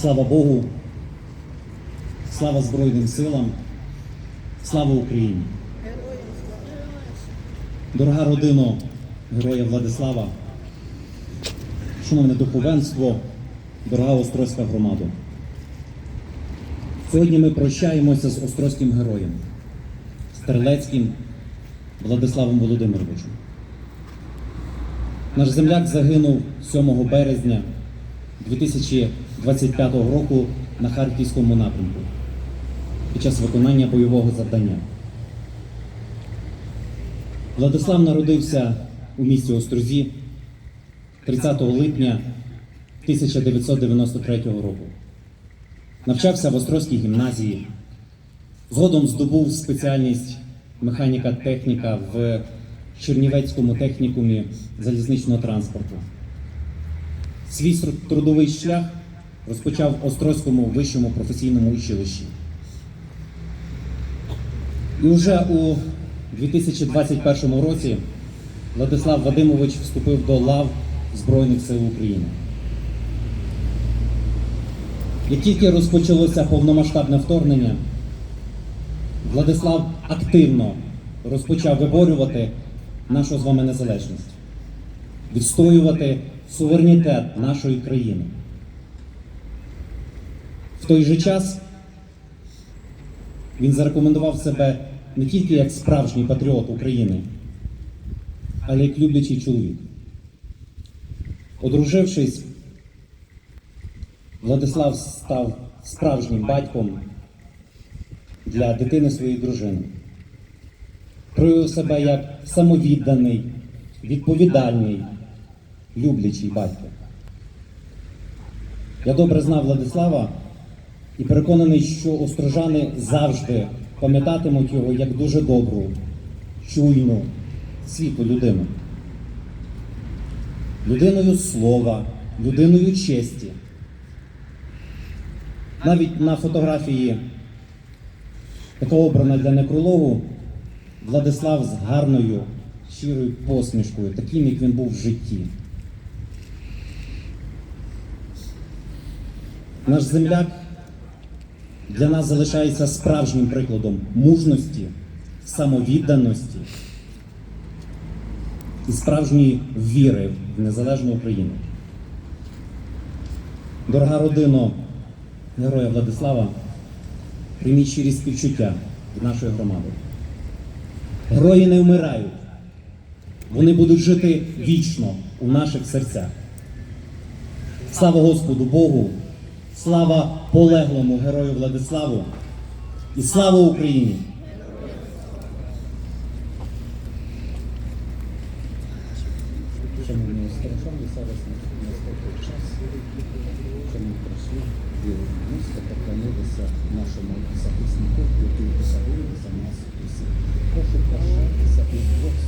Слава Богу, слава Збройним силам, слава Україні! Дорога родино героя Владислава, шановне духовенство, дорога Острозька громада. Сьогодні ми прощаємося з Острозьким героєм, Стрелецьким Владиславом Володимировичем. Наш земляк загинув 7 березня 2025 року на Харківському напрямку під час виконання бойового завдання. Владислав народився у місті Острозі 30 липня 1993 року. Навчався в Острозькій гімназії. Згодом здобув спеціальність механіка-техніка в Чернівецькому технікумі залізничного транспорту. Свій трудовий шлях розпочав в Острозькому вищому професійному училищі. І вже у 2021 році Владислав Вадимович вступив до лав Збройних сил України. Як тільки розпочалося повномасштабне вторгнення, Владислав активно розпочав виборювати нашу з вами незалежність, відстоювати суверенітет нашої країни. В той же час він зарекомендував себе не тільки як справжній патріот України, але як люблячий чоловік. Одружившись, Владислав став справжнім батьком для дитини своєї дружини. Проявив себе як самовідданий, відповідальний, люблячий батько. Я добре знав Владислава і переконаний, що острожани завжди пам'ятатимуть його як дуже добру, чуйну, світлу людину. Людиною слова, людиною честі. Навіть на фотографії, яка обрана для некрологу, Владислав з гарною, щирою посмішкою, таким, як він був в житті. Наш земляк для нас залишається справжнім прикладом мужності, самовідданості і справжньої віри в незалежну Україну. Дорога родино героя Владислава, прийміть щирі співчуття від нашої громади. Герої не вмирають, вони будуть жити вічно у наших серцях. Слава Господу Богу, слава полеглому герою Владиславу і слава Україні! Поклонилися нашому захиснику, який загинув за нас усіх. Прошу прощатися із двох.